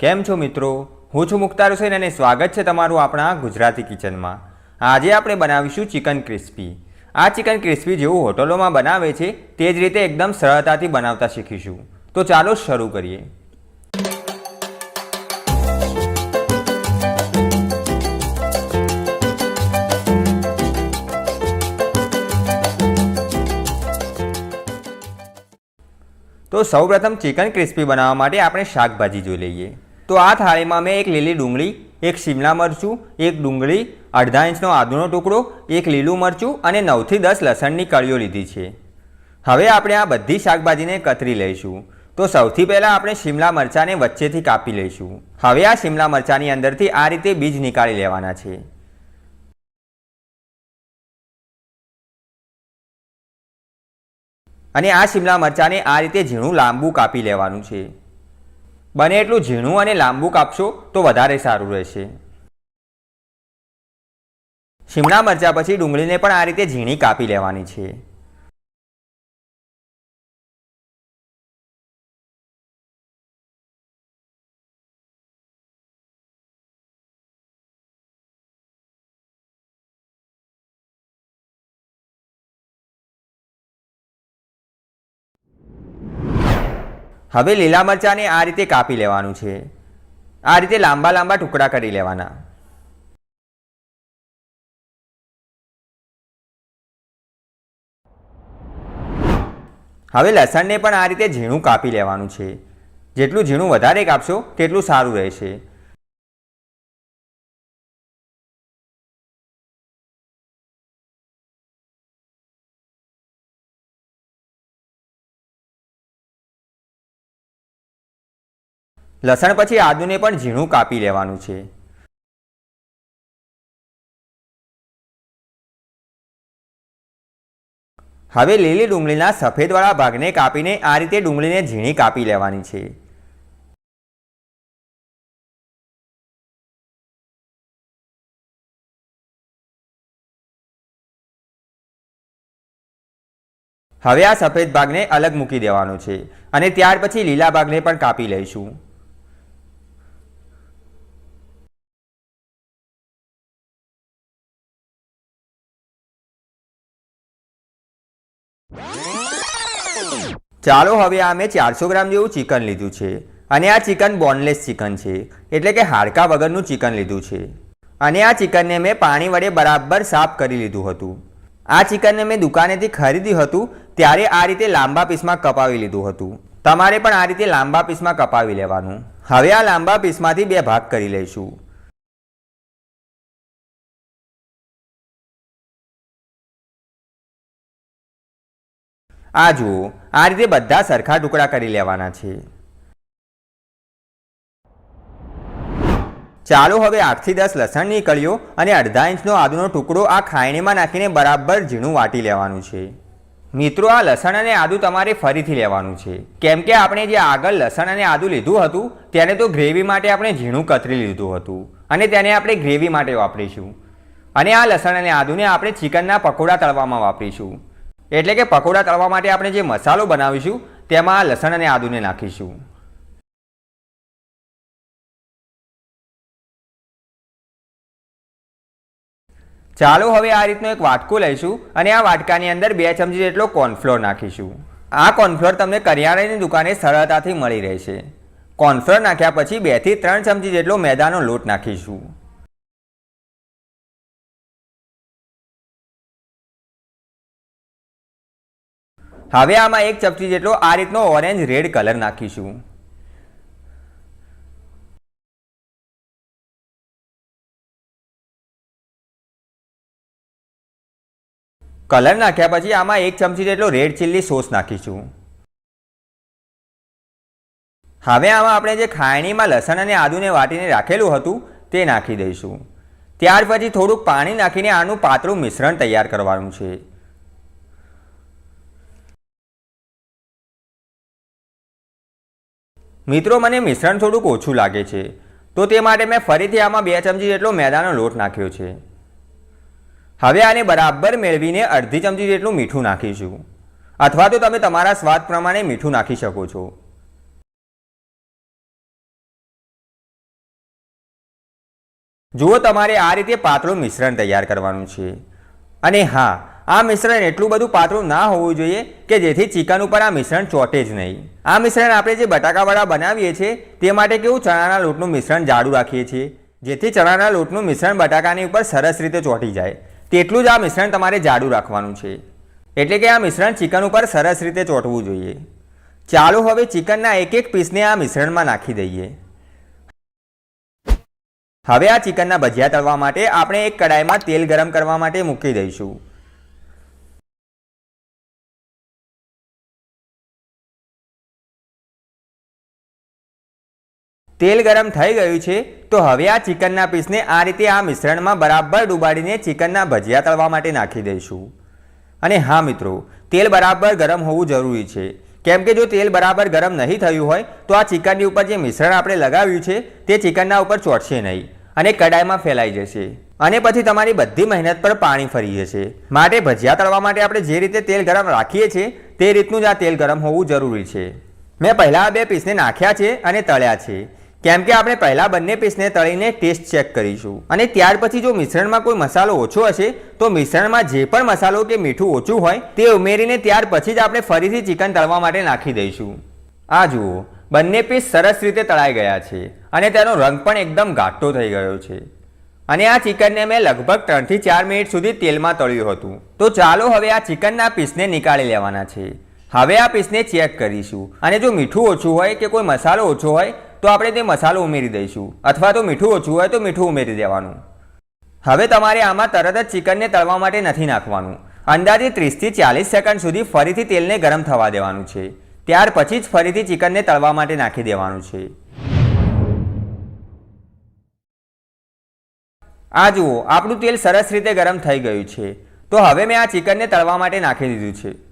કેમ છો મિત્રો? હું છું મુખ્તાર હુસેન અને સ્વાગત છે તમારું આપણા ગુજરાતી કિચનમાં. આજે આપણે બનાવીશું ચિકન ક્રિસ્પી. આ ચિકન ક્રિસ્પી જેવું હોટલોમાં બનાવે છે, તે જ રીતે એકદમ સરળતાથી બનાવતા શીખીશું. તો ચાલો શરૂ કરીએ. તો સૌપ્રથમ ચિકન ક્રિસ્પી બનાવવા માટે આપણે શાકભાજી જોઈ લઈએ. તો આ થાળીમાં મેં એક લીલી ડુંગળી, એક શિમલા મરચું, એક ડુંગળી, અડધા ઇંચનો આદુનો ટુકડો, એક લીલું મરચું અને નવથી દસ લસણની કળીઓ લીધી છે. હવે આપણે આ બધી શાકભાજીને કતરી લઈશું. તો સૌથી પહેલાં આપણે શિમલા મરચાંને વચ્ચેથી કાપી લઈશું. હવે આ શિમલા મરચાંની અંદરથી આ રીતે બીજ નીકાળી લેવાના છે. અને આ શિમલા મરચાંને આ રીતે ઝીણું લાંબુ કાપી લેવાનું છે. બને એટલું ઝીણું અને લાંબુ કાપશો તો વધારે સારું રહેશે. શિમલા મરચાં પછી ડુંગળીને પણ આ રીતે ઝીણી કાપી લેવાની છે. હવે લીલા મરચાંને આ રીતે કાપી લેવાનું છે. આ રીતે લાંબા લાંબા ટુકડા કરી લેવાના. હવે લસણને પણ આ રીતે ઝીણું કાપી લેવાનું છે. જેટલું ઝીણું વધારે કાપશો, તેટલું સારું રહેશે. લસણ પછી આદુને પણ ઝીણું કાપી લેવાનું છે. હવે લીલી ડુંગળીના સફેદવાળા ભાગને કાપીને આ રીતે ડુંગળીને ઝીણી કાપી લેવાની છે. હવે આ સફેદ ભાગને અલગ મૂકી દેવાનો છે અને ત્યાર પછી લીલા ભાગને પણ કાપી લઈશું. ચાલો હવે આ મેં ચારસો ગ્રામ જેવું ચિકન લીધું છે. અને આ ચિકન બોનલેસ ચિકન છે. એટલે કે હાડકા વગરનું ચિકન લીધું છે. અને આ ચિકનને મેં પાણી વડે બરાબર સાફ કરી લીધું હતું. આ ચિકનને મેં દુકાનેથી ખરીદ્યું હતું, ત્યારે આ રીતે લાંબા પીસમાં કપાવી લીધું હતું. તમારે પણ આ રીતે લાંબા પીસમાં કપાવી લેવાનું. હવે આ લાંબા પીસમાંથી બે ભાગ કરી લઈશું. આ જુઓ આ રીતે બધા સરખા ટુકડા કરી લેવાના છે. ચાલો હવે આઠથી દસ લસણની કળીઓ અને અડધા ઇંચનો આદુનો ટુકડો આ ખાયણીમાં નાખીને બરાબર ઝીણું વાટી લેવાનું છે. મિત્રો, આ લસણ અને આદુ તમારે ફરીથી લેવાનું છે. કેમ કે આપણે જે આગળ લસણ અને આદુ લીધું હતું, તેને તો ગ્રેવી માટે આપણે ઝીણું કતરી લીધું હતું અને તેને આપણે ગ્રેવી માટે વાપરીશું. અને આ લસણ અને આદુને આપણે ચિકનના પકોડા તળવામાં વાપરીશું. એટલે કે પકોડા તળવા માટે આપણે જે મસાલો બનાવીશું, તેમાં લસણ અને આદુને નાખીશું. ચાલો હવે આ રીતનો એક વાટકો લઈશું અને આ વાટકાની અંદર બે ચમચી જેટલો કોર્નફ્લોર નાખીશું. આ કોર્નફ્લોર તમને કરિયાણાની દુકાને સરળતાથી મળી રહેશે. કોર્નફ્લોર નાખ્યા પછી બેથી ત્રણ ચમચી જેટલો મેદાનો લોટ નાખીશું. હવે આમાં એક ચપટી જેટલો આ રીતનો ઓરેન્જ રેડ કલર નાખીશું. કલર નાખ્યા પછી આમાં એક ચમચી જેટલો રેડ ચીલી સોસ નાખીશું. હવે આમાં આપણે જે ખાયણીમાં લસણ અને આદુને વાટીને રાખેલું હતું તે નાખી દઈશું. ત્યાર પછી થોડુંક પાણી નાખીને આનું પાતળું મિશ્રણ તૈયાર કરવાનું છે. મિત્રો, મને મિશ્રણ થોડુંક ઓછું લાગે છે. તો તે માટે મેં ફરીથી આમાં બે ચમચી જેટલો મેદાનો લોટ નાખ્યો છે. હવે આને બરાબર મેળવીને અડધી ચમચી જેટલું મીઠું નાખીશું. અથવા તો તમે તમારા સ્વાદ પ્રમાણે મીઠું નાખી શકો છો. જુઓ, તમારે આ રીતે પાતળું મિશ્રણ તૈયાર કરવાનું છે. અને હા આ મિશ્રણ એટલું બધું પાતળું ના હોવું જોઈએ કે જેથી ચિકન ઉપર આ મિશ્રણ ચોટે જ નહીં. આ મિશ્રણ આપણે જે બટાકાવાળા બનાવીએ છીએ, તે માટે કેવું ચણાના લોટનું મિશ્રણ જાડું રાખીએ છીએ, જેથી ચણાના લોટનું મિશ્રણ બટાકાની ઉપર સરસ રીતે ચોંટી જાય. તેટલું જ આ મિશ્રણ તમારે જાડું રાખવાનું છે. એટલે કે આ મિશ્રણ ચિકન ઉપર સરસ રીતે ચોંટવું જોઈએ. ચાલો હવે ચિકનના એક એક પીસને આ મિશ્રણમાં નાખી દઈએ. હવે આ ચિકનના ભજીયા તળવા માટે આપણે એક કડાઈમાં તેલ ગરમ કરવા માટે મૂકી દઈશું. તેલ ગરમ થઈ ગયું છે, તો હવે આ ચિકનના પીસને આ રીતે આ મિશ્રણમાં બરાબર ડુબાડીને ચિકનના ભજીયા તળવા માટે નાખી દઈશું. અને હા મિત્રો, તેલ બરાબર ગરમ હોવું જરૂરી છે. કેમ કે જો તેલ બરાબર ગરમ નહીં થયું હોય, તો આ ચિકનની ઉપર જે મિશ્રણ આપણે લગાવ્યું છે, તે ચિકનના ઉપર ચોટશે નહીં અને કડાઈમાં ફેલાઈ જશે. અને પછી તમારી બધી મહેનત પર પાણી ફરી જશે. માટે ભજીયા તળવા માટે આપણે જે રીતે તેલ ગરમ રાખીએ છીએ, તે રીતનું જ આ તેલ ગરમ હોવું જરૂરી છે. મેં પહેલાં આ બે પીસને નાખ્યા છે અને તળ્યા છે. કેમ કે આપણે પહેલાં બંને પીસને તળીને ટેસ્ટ ચેક કરીશું. અને ત્યાર પછી જો મિશ્રણમાં કોઈ મસાલો ઓછો હશે, તો મિશ્રણમાં જે પણ મસાલો કે મીઠું ઓછું હોય, તે ઉમેરીને ત્યાર પછી જ આપણે ફરીથી ચિકન તળવા માટે નાખી દઈશું. આ જુઓ, બંને પીસ સરસ રીતે તળાઈ ગયા છે અને તેનો રંગ પણ એકદમ ઘાટો થઈ ગયો છે. અને આ ચિકનને મેં લગભગ ત્રણથી ચાર મિનિટ સુધી તેલમાં તળ્યું હતું. તો ચાલો હવે આ ચિકનના પીસને નીકાળી લેવાના છે. હવે આ પીસને ચેક કરીશું. અને જો મીઠું ઓછું હોય કે કોઈ મસાલો ઓછો હોય તો આપણે તે મસાલો ઉમેરી દઈશું. અથવા તો મીઠું ઓછું હોય તો મીઠું ઉમેરી દેવાનું. હવે તમારે આમાં તરત જ ચિકનને તળવા માટે નથી નાખવાનું. અંદાજે ત્રીસથી ચાલીસ સેકન્ડ સુધી ફરીથી તેલને ગરમ થવા દેવાનું છે. ત્યાર પછી જ ફરીથી ચિકનને તળવા માટે નાખી દેવાનું છે. આ જુઓ, આપણું તેલ સરસ રીતે ગરમ થઈ ગયું છે. તો હવે મેં આ ચિકનને તળવા માટે નાખી દીધું છે.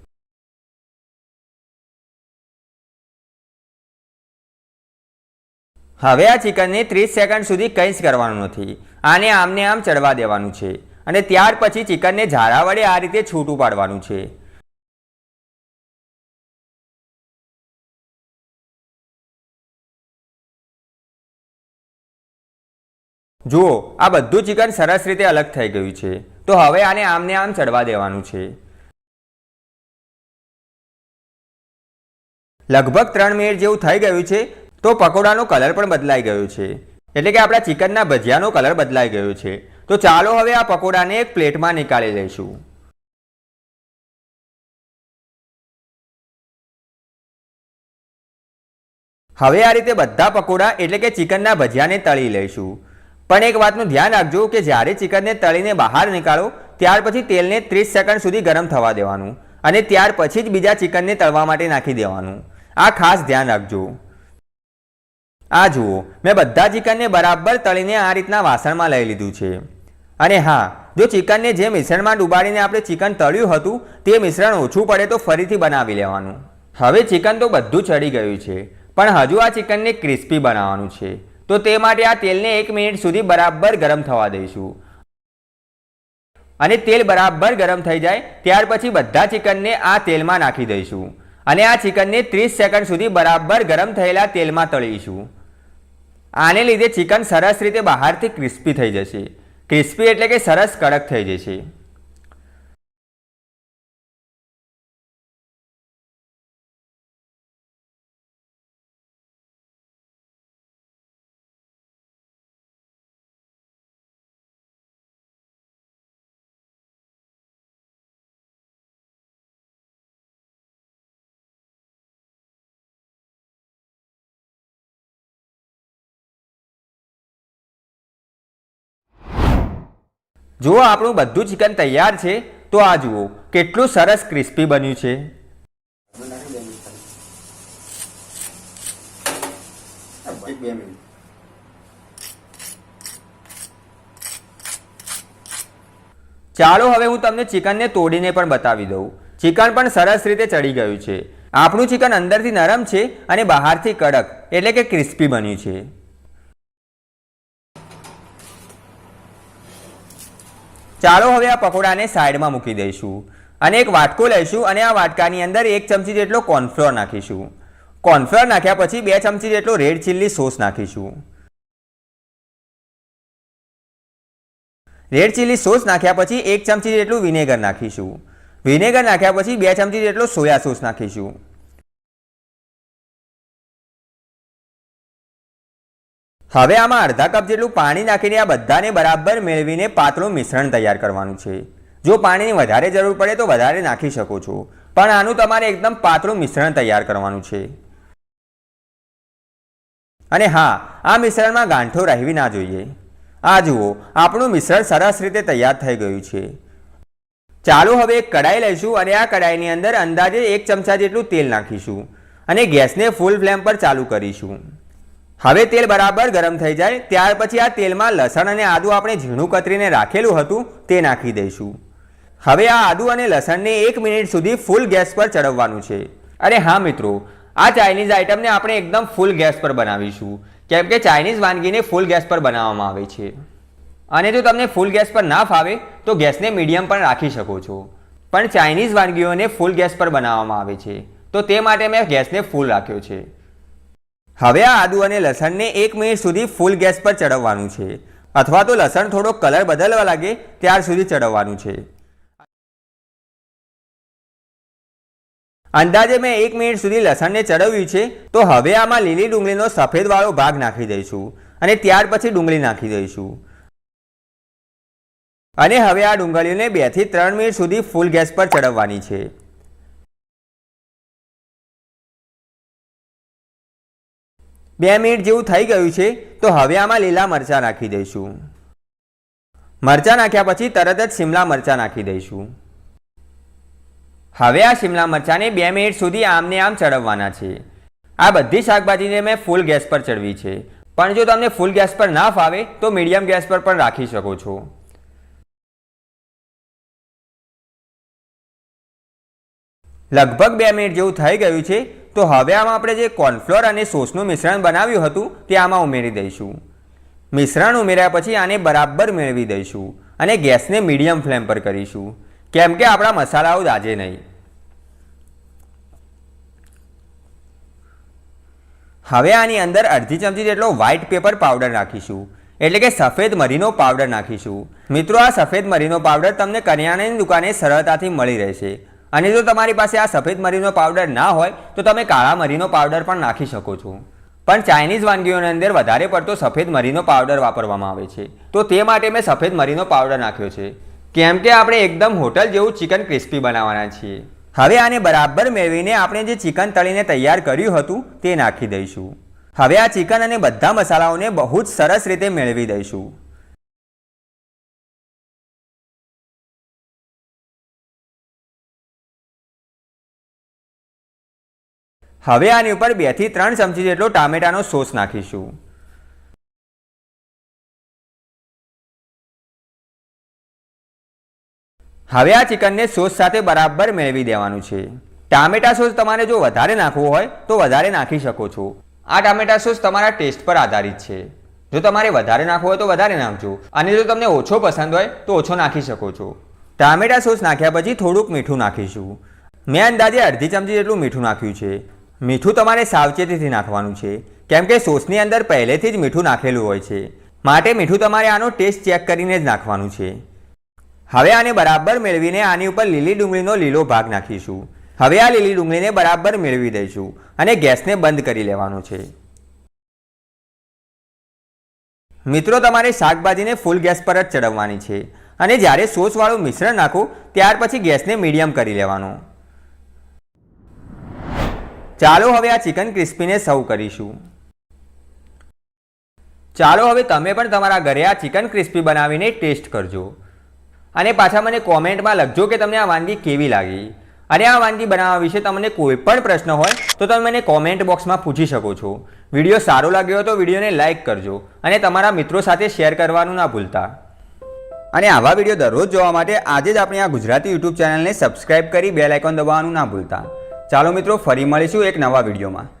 હવે આ ચિકનને ત્રીસ સેકન્ડ સુધી કંઈ જ કરવાનું નથી. આને આમને આમ ચડવા દેવાનું છે અને ત્યાર પછી ચિકનને ઝારા વડે આ રીતે છૂટું પાડવાનું છે. જુઓ, આ બધું ચિકન સરસ રીતે અલગ થઈ ગયું છે. તો હવે આને આમને આમ ચડવા દેવાનું છે. લગભગ ત્રણ મિનિટ જેવું થઈ ગયું છે. તો પકોડાનો કલર પણ બદલાઈ ગયો છે. એટલે કે આપણા ચિકનના ભજીયાનો કલર બદલાઈ ગયો છે. તો ચાલો હવે આ પકોડાને એક પ્લેટમાં નીકાળી લઈશું. હવે આ રીતે બધા પકોડા એટલે કે ચિકનના ભજીયાને તળી લઈશું. પણ એક વાતનું ધ્યાન રાખજો કે જ્યારે ચિકનને તળીને બહાર નીકાળો, ત્યાર પછી તેલને ત્રીસ સેકન્ડ સુધી ગરમ થવા દેવાનું અને ત્યાર પછી જ બીજા ચિકનને તળવા માટે નાખી દેવાનું. આ ખાસ ધ્યાન રાખજો. આ જુઓ, મેં બધા ચિકનને બરાબર તળીને આ રીતના વાસણમાં લઈ લીધું છે. અને હા, જો ચિકનને જે મિશ્રણમાં ડુબાડીને આપણે ચિકન તળ્યું હતું, તે મિશ્રણ ઓછું પડે તો ફરીથી બનાવી લેવાનું. હવે ચિકન તો બધું ચડી ગયું છે, પણ હજુ આ ચિકનને ક્રિસ્પી બનાવવાનું છે. તો તે માટે આ તેલને એક મિનિટ સુધી બરાબર ગરમ થવા દઈશું. અને તેલ બરાબર ગરમ થઈ જાય, ત્યાર પછી બધા ચિકનને આ તેલમાં નાખી દઈશું. અને આ ચિકનને ત્રીસ સેકન્ડ સુધી બરાબર ગરમ થયેલા તેલમાં તળીશું. આને લીધે ચિકન સરસ રીતે બહારથી ક્રિસ્પી થઈ જશે. ક્રિસ્પી એટલે કે સરસ કડક થઈ જશે. જુઓ આપણું બધું ચિકન તૈયાર છે, તો આ જુઓ, કેટલું સરસ ક્રિસ્પી બન્યું છે. ચાલો હવે હું તમને ચિકનને તોડીને પણ બતાવી દઉં. ચિકન પણ સરસ રીતે ચડી ગયું છે. આપણું ચિકન અંદરથી નરમ છે અને બહારથી કડક, એટલે કે ક્રિસ્પી બન્યું છે. ચાલો હવે આ પકોડાને સાઈડમાં મૂકી દઈશું અને એક વાટકો લઈશું અને આ વાટકાની અંદર એક ચમચી જેટલો કોર્નફ્લોર નાખીશું. કોર્નફ્લોર નાખ્યા પછી બે ચમચી જેટલો રેડ ચીલી સોસ નાખીશું. રેડ ચીલી સોસ નાખ્યા પછી એક ચમચી જેટલું વિનેગર નાખીશું. વિનેગર નાખ્યા પછી બે ચમચી જેટલો સોયા સોસ નાખીશું. હવે આમાં અડધા કપ જેટલું પાણી નાખીને આ બધાને બરાબર મેળવીને પાતળું મિશ્રણ તૈયાર કરવાનું છે. જો પાણીની વધારે જરૂર પડે તો વધારે નાખી શકો છો. પણ આનું તમારે એકદમ પાતળું મિશ્રણ તૈયાર કરવાનું છે. અને હા, આ મિશ્રણમાં ગાંઠો રહેવી ના જોઈએ. આ જુઓ, આપણું મિશ્રણ સરસ રીતે તૈયાર થઈ ગયું છે. ચાલો હવે એક કડાઈ લઈશું અને આ કડાઈની અંદર અંદાજે એક ચમચા જેટલું તેલ નાખીશું અને ગેસને ફૂલ ફ્લેમ પર ચાલુ કરીશું. હવે તેલ બરાબર ગરમ થઈ જાય, ત્યાર પછી આ તેલમાં લસણ અને આદું આપણે ઝીણું કતરીને રાખેલું હતું તે નાખી દઈશું. હવે આ આદું અને લસણને એક મિનિટ સુધી ફૂલ ગેસ પર ચડવવાનું છે. અરે હા મિત્રો, આ ચાઇનીઝ આઇટમને આપણે એકદમ ફૂલ ગેસ પર બનાવીશું, કેમ કે ચાઇનીઝ વાનગીને ફૂલ ગેસ પર બનાવવામાં આવે છે. અને જો તમને ફૂલ ગેસ પર ના ફાવે, તો ગેસને મીડિયમ પણ રાખી શકો છો. પણ ચાઇનીઝ વાનગીઓને ફૂલ ગેસ પર બનાવવામાં આવે છે, તો તે માટે મેં ગેસને ફૂલ રાખ્યો છે. હવે આ આદુ અને લસણને એક મિનિટ સુધી ફૂલ ગેસ પર ચડવવાનું છે. અથવા તો લસણ થોડો કલર બદલવા લાગે ત્યાર સુધી ચડવવાનું છે. અંદાજે મેં એક મિનિટ સુધી લસણને ચડવ્યું છે, તો હવે આમાં લીલી ડુંગળીનો સફેદવાળો ભાગ નાખી દઈશું અને ત્યાર પછી ડુંગળી નાખી દઈશું. અને હવે આ ડુંગળીઓને બેથી ત્રણ મિનિટ સુધી ફૂલ ગેસ પર ચડવવાની છે. બે મિનિટ જેવું થઈ ગયું છે, તો હવે આમાં લીલા મરચાં નાખી દઈશું. મરચાં નાખ્યા પછી તરત જ શિમલા મરચાં નાખી દઈશું. હવે આ શિમલા મરચાંને બે મિનિટ સુધી આમને આમ ચડવવાના છે. આ બધી શાકભાજીને મેં ફૂલ ગેસ પર ચડવી છે. પણ જો તમને ફૂલ ગેસ પર ના ફાવે, તો મીડિયમ ગેસ પર પણ રાખી શકો છો. લગભગ બે મિનિટ જેવું થઈ ગયું છે તો હવે આમાં આપણે જે કોર્નફ્લોર અને સોસનું મિશ્રણ બનાવ્યું હતું, તે આમાં ઉમેરી દઈશું. મિશ્રણ ઉમેર્યા પછી આને બરાબર મેળવી દઈશું અને ગેસને મીડિયમ ફ્લેમ પર કરીશું. કેમ કે આપણા મસાલાઓ દાજે નહીં. હવે આની અંદર અડધી ચમચી જેટલો વ્હાઇટ પેપર પાવડર નાખીશું. એટલે કે સફેદ મરીનો પાવડર નાખીશું. મિત્રો, આ સફેદ મરીનો પાવડર તમને કરિયાણાની દુકાને સરળતાથી મળી રહેશે. અને જો તમારી પાસે આ સફેદ મરીનો પાવડર ના હોય, તો તમે કાળા મરીનો પાવડર પણ નાખી શકો છો. પણ ચાઇનીઝ વાનગીઓની અંદર વધારે પડતો સફેદ મરીનો પાવડર વાપરવામાં આવે છે. તો તે માટે મેં સફેદ મરીનો પાવડર નાખ્યો છે. કેમ કે આપણે એકદમ હોટલ જેવું ચિકન ક્રિસ્પી બનાવવાના છીએ. હવે આને બરાબર મેળવીને આપણે જે ચિકન તળીને તૈયાર કર્યું હતું, તે નાખી દઈશું. હવે આ ચિકન અને બધા મસાલાઓને બહુ જ સરસ રીતે મેળવી દઈશું. હવે આની ઉપર બેથી ત્રણ ચમચી જેટલો ટામેટાનો સોસ નાખીશું. હવે આ ચિકનને સોસ સાથે બરાબર મેળવી દેવાનું છે. ટામેટા સોસ તમારે જો વધારે નાખવો હોય, તો વધારે નાખી શકો છો. આ ટામેટા સોસ તમારા ટેસ્ટ પર આધારિત છે. જો તમારે વધારે નાખવું હોય તો વધારે નાખજો. અને જો તમને ઓછો પસંદ હોય, તો ઓછો નાખી શકો છો. ટામેટા સોસ નાખ્યા પછી થોડુંક મીઠું નાખીશું. મેં અંદાજે અડધી ચમચી જેટલું મીઠું નાખ્યું છે. મીઠું તમારે સાવચેતીથી નાખવાનું છે. કેમ કે સોસની અંદર પહેલેથી જ મીઠું નાખેલું હોય છે. માટે મીઠું તમારે આનો ટેસ્ટ ચેક કરીને જ નાખવાનું છે. હવે આને બરાબર મેળવીને આની ઉપર લીલી ડુંગળીનો લીલો ભાગ નાખીશું. હવે આ લીલી ડુંગળીને બરાબર મેળવી દઈશું અને ગેસને બંધ કરી લેવાનો છે. મિત્રો, તમારે શાકભાજીને ફૂલ ગેસ પર જ ચડવવાની છે. અને જ્યારે સોસવાળું મિશ્રણ નાખો, ત્યાર પછી ગેસને મીડિયમ કરી લેવાનો. ચાલો હવે આ ચિકન ક્રિસ્પીને સર્વ કરીશું. ચાલો હવે તમે પણ તમારા ઘરે આ ચિકન ક્રિસ્પી બનાવીને ટેસ્ટ કરજો. અને પાછા મને કોમેન્ટમાં લખજો કે તમને આ વાનગી કેવી લાગી. અને આ વાનગી બનાવવા વિશે તમને કોઈ પણ પ્રશ્ન હોય, તો તમે મને કોમેન્ટ બોક્સમાં પૂછી શકો છો. વીડિયો સારો લાગ્યો તો વિડીયોને લાઇક કરજો અને તમારા મિત્રો સાથે શેર કરવાનું ના ભૂલતા. અને આવા વીડિયો દરરોજ જોવા માટે આજે જ આપણી આ ગુજરાતી યુટ્યુબ ચેનલને સબસ્ક્રાઇબ કરી બેલ આઇકોન દબાવવાનું ના ભૂલતા. ચાલો મિત્રો ફરી મળીશું એક નવા વિડીયોમાં.